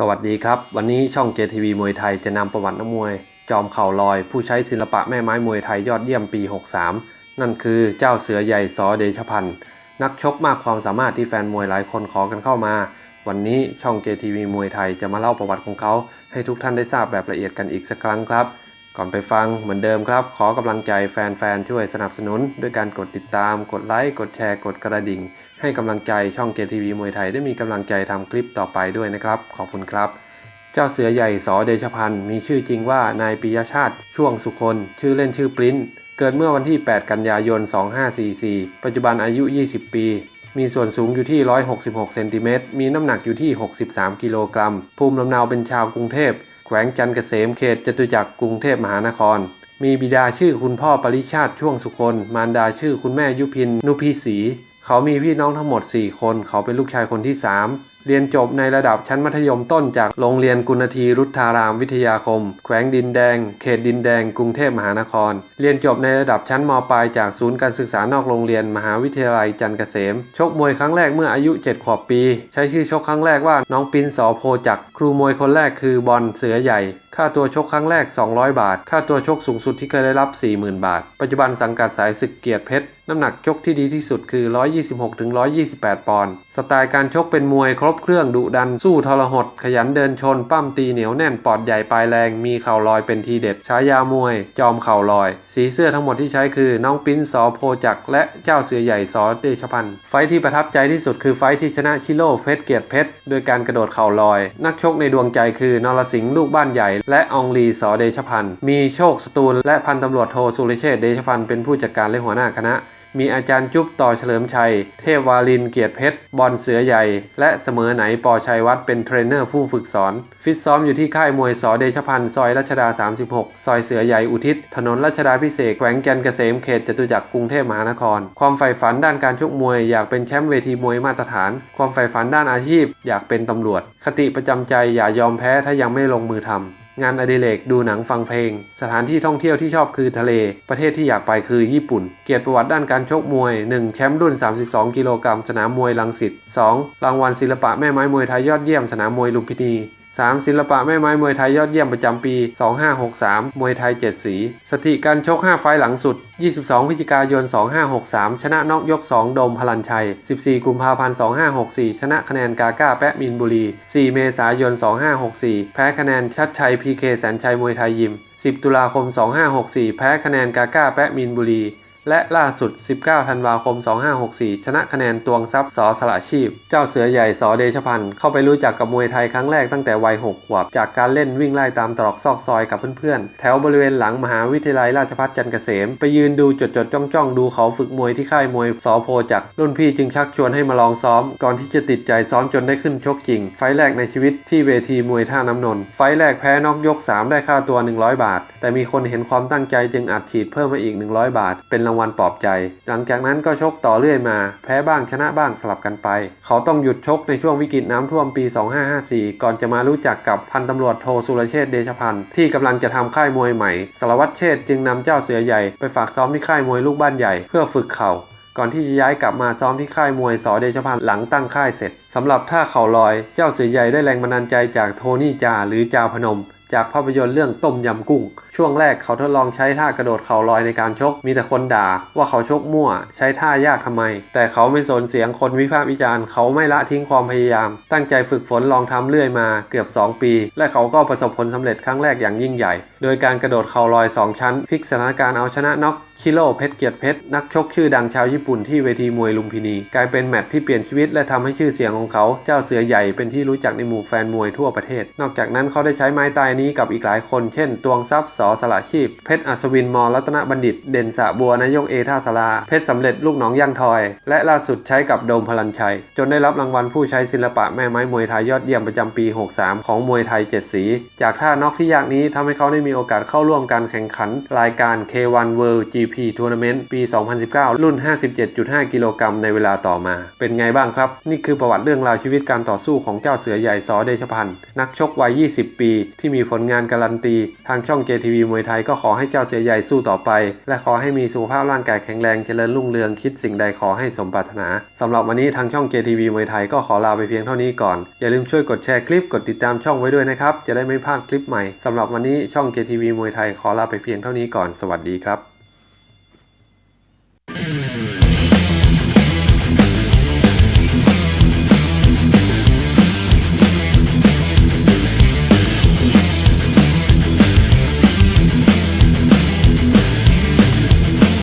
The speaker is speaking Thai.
สวัสดีครับ วันนี้ช่อง JTV มวยไทยจะนำประวัตินักมวย จอมเข่าลอย ผู้ใช้ศิลปะแม่ไม้มวยไทยยอดเยี่ยมปี 63 นั่นคือเจ้าเสือใหญ่สอเดชพันธ์นักชกมากความสามารถที่แฟนมวยหลายคนขอกันเข้ามา วันนี้ช่อง JTV มวยไทยจะมาเล่าประวัติของเขา ให้ทุกท่านได้ทราบแบบละเอียดกันอีกสักครั้งครับ ก่อนไปฟังเหมือนเดิมครับ ขอกำลังใจแฟนๆช่วยสนับสนุน ด้วยการกดติดตาม กดไลค์กดแชร์กดกระดิ่ง ให้กำลังใจช่อง JTV มวยไทยได้มีกำลังใจทำคลิปต่อไปด้วยนะครับ ขอบคุณครับ เจ้าเสือใหญ่สอเดชพันธ์มีชื่อจริงว่านายปิยชาติช่วงสุคนชื่อเล่นชื่อปริ้นเกิดเมื่อวันที่ 8 กันยายน 2544 ปัจจุบันอายุ 20 ปี มีส่วนสูงอยู่ที่ 166 เซนติเมตร มีน้ำหนักอยู่ที่ 63 กิโลกรัม ภูมิลำเนาเป็นชาวกรุงเทพ แขวงจันเกษม เขตจตุจักร กรุงเทพมหานคร มีบิดาชื่อคุณพ่อปริชาติช่วงสุคน มารดาชื่อคุณแม่ยุพิน นุพีศรี เขามีพี่น้องทั้งหมด 4 คน เขาเป็นลูกชายคนที่ 3 เรียนจบในระดับชั้นมัธยมต้นจากโรงเรียนกุณทีรุทธารามวิทยาคม แขวงดินแดง เขตดินแดง กรุงเทพมหานคร เรียนจบในระดับชั้นมปลายจากศูนย์การศึกษานอกโรงเรียนมหาวิทยาลัยจันทร์เกษม ชกมวยครั้งแรกเมื่ออายุ 7 ขวบปี ใช้ชื่อชกครั้งแรกว่าน้องปินสอโพจักครูมวยคนแรกคือบอลเสือใหญ่ ค่าตัวชกครั้งแรก 200 บาท ค่าตัวชกสูงสุดที่เคยได้รับ 40,000 บาท ปัจจุบันสังกัดสายศึกเกียรติเพชร น้ำหนักชกที่ดีที่สุดคือ 126-128 ปอนด์ สไตล์การชกเป็นมวยครบเครื่องดุดัน สู้ทรหด ขยันเดินชน ปั้มตีเหนียวแน่น ปอดใหญ่ปลายแรง มีเข่าลอยเป็นทีเด็ด ฉายามวย จอมเข่าลอย สีเสื้อทั้งหมดที่ใช้คือ น้องปิ้นสอโพจัก และเจ้าเสือใหญ่สอเดชพันธ์ ไฟที่ประทับใจที่สุดคือไฟท์ที่ชนะชิโร่เพชรเกียรติเพชรโดยการกระโดดเข่าลอย นักชกในดวงใจคือนรสิงห์ลูกบ้านใหญ่และองลีสอเดชพันธ์ มีโชคสตูล และพันตำรวจโทสุริเชษเดชพันธ์เป็นผู้จัดการและหัวหน้าคณะ มีอาจารย์จุ๊บต่อเฉลิมชัย เทพวาลินเกียรติเพชร บอลเสือใหญ่ และเสมอไหนปอชัยวัฒน์เป็นเทรนเนอร์ผู้ฝึกสอน ฟิตซ้อมอยู่ที่ค่ายมวยสอเดชพันธ์ซอยรัชดา 36 ซอยเสือใหญ่อุทิศ ถนนรัชดาพิเศษแขวงแกนเกษมเขตจตุจักรกรุงเทพมหานคร ความใฝ่ฝันด้านการชกมวยอยากเป็นแชมป์เวทีมวยมาตรฐาน ความใฝ่ฝันด้านอาชีพ อยากเป็นตำรวจ คติประจำใจอย่ายอมแพ้ถ้ายังไม่ลงมือทำ งานอดิเรกดูหนังฟังเพลง สถานที่ท่องเที่ยวที่ชอบคือทะเล ประเทศที่อยากไปคือญี่ปุ่น เกียรติประวัติด้านการชกมวย 1 แชมป์รุ่น 32 กิโลกรัมสนามมวยลังสิต 2 รางวัลศิลปะแม่ไม้มวยไทยยอดเยี่ยมสนามมวยลุมพินี 3. ศิลปะแม่ไม้มวยไทยยอดเยี่ยมประจำปี 2563 มวยไทย 7 สี สถิติการชก 5 ไฟล์หลังสุด 22 พฤศจิกายน 2563 ชนะนอกยก 2 โดมพลันชัย 14 กุมภาพันธ์ 2564 ชนะคะแนนกาก้าแปะมินบุรี 4 เมษายน 2564 แพ้คะแนนชัดชัยพีเคแสนชัยมวยไทยยิม 10 ตุลาคม 2564 แพ้คะแนนกาก้าแปะมินบุรี และล่าสุด 19 ธันวาคม 2564 ชนะคะแนนตวงทรัพย์สอสละชีพ เจ้าเสือใหญ่สอเดชพันธ์เข้าไปรู้จักกับมวยไทยครั้งแรกตั้งแต่วัย 6 ขวบ จากการเล่นวิ่งไล่ตามตรอกซอกซอยกับเพื่อนๆ แถวบริเวณหลังมหาวิทยาลัยราชภัฏจันทร์เกษม ไปยืนดูจดจดจ้องจ้องดูเขาฝึกมวยที่ค่ายมวยสอโพจักรุ่นพี่จึงชักชวนให้มาลองซ้อม ก่อนที่จะติดใจซ้อมจนได้ขึ้นชกจริง ไฟแรกในชีวิตที่เวทีมวยท่าน้ำนนท์ไฟแรกแพ้นอกยก 3 ได้ค่าตัว 100 บาท แต่มีคนเห็นความตั้งใจจึงอัดฉีดเพิ่มมาอีก 100 บาท เป็นรางวัลปลอบใจ หลังจากนั้นก็ชกต่อเรื่อยมา แพ้บ้างชนะบ้างสลับกันไป เขาต้องหยุดชกในช่วงวิกฤตน้ำท่วมปี 2554 ก่อนจะมารู้จักกับพันตำรวจโทสุรเชษเดชพันธ์ที่กำลังจะทำค่ายมวยใหม่ สารวัตรเชษฐ์จึงนำเจ้าเสือใหญ่ไปฝากซ้อมที่ค่ายมวยลูกบ้านใหญ่เพื่อฝึกเข่าก่อนที่จะย้ายกลับมาซ้อมที่ค่ายมวยสอเดชพันธ์หลังตั้งค่ายเสร็จสำหรับท่าเข่าลอย เจ้าเสือใหญ่ได้แรงบันดาลใจจากโทนี่จาหรือจาพนม จากภาพยนตร์เรื่องต้มยำกุ้ง ช่วงแรกเขาทดลองใช้ท่ากระโดดเข่าลอยในการชก มีแต่คนด่าว่าเขาชกมั่ว ใช้ท่ายากทำไม แต่เขาไม่สนเสียงคนวิพากษ์วิจารณ์ เขาไม่ละทิ้งความพยายาม ตั้งใจฝึกฝนลองทำเรื่อยมาเกือบ 2 ปี และเขาก็ประสบผลสำเร็จครั้งแรกอย่างยิ่งใหญ่ โดยการกระโดดเข่าลอย 2 ชั้นพลิกสถานการณ์เอาชนะน็อกชิโร่เพชรเกียรติเพชรนักชกชื่อดังชาวญี่ปุ่นที่เวทีมวยลุมพินี กลายเป็นแมตช์ที่เปลี่ยนชีวิตและทำให้ชื่อเสียงของเขา เจ้าเสือใหญ่เป็นที่รู้จักในหมู่แฟนมวยทั่วประเทศ นอกจากนั้นเขาได้ใช้ไม้ตายนี้กับอีกหลายคน เช่น ตวงทรัพย์สอสละชีพ เพชรอัศวินมอรัตนบัณฑิต เด่นสะบัวนายกเอท่าสลา เพชรสำเร็จลูกหนองย่างทอย และล่าสุดใช้กับโดมพลันชัย จนได้รับรางวัลผู้ใช้ศิลปะแม่ไม้มวยไทยยอดเยี่ยมประจำปี 63 ของมวยไทย 7 สี จากท่านอกที่ยากนี้ทำให้เขาได้มีโอกาสเข้าร่วมการแข่งขัน รายการ K1 World G GP Tournament ปี 2019 รุ่น 57.5 กิโลกรัมในเวลาต่อมา เป็นไงบ้างครับ นี่คือประวัติเรื่องราวชีวิตการต่อสู้ของเจ้าเสือใหญ่สอเดชพันธ์นักชกวัย 20 ปี ที่มีผลงานการันตี ทางช่อง JTV มวยไทยก็ขอให้เจ้าเสือใหญ่สู้ต่อไป และขอให้มีสุขภาพร่างกายแข็งแรงเจริญรุ่งเรืองคิดสิ่งใดขอให้สมปรารถนาสำหรับวันนี้ทางช่อง JTV มวยไทยก็ขอลาไปเพียงเท่านี้ก่อนอย่าลืมช่วยกดแชร์คลิปกดติดตามช่องไว้ด้วยนะครับจะได้ไม่พลาดคลิปใหม่สำหรับวันนี้ช่อง JTV มวยไทยขอลาไปเพียงเท่านี้ก่อนสวัสดีครับ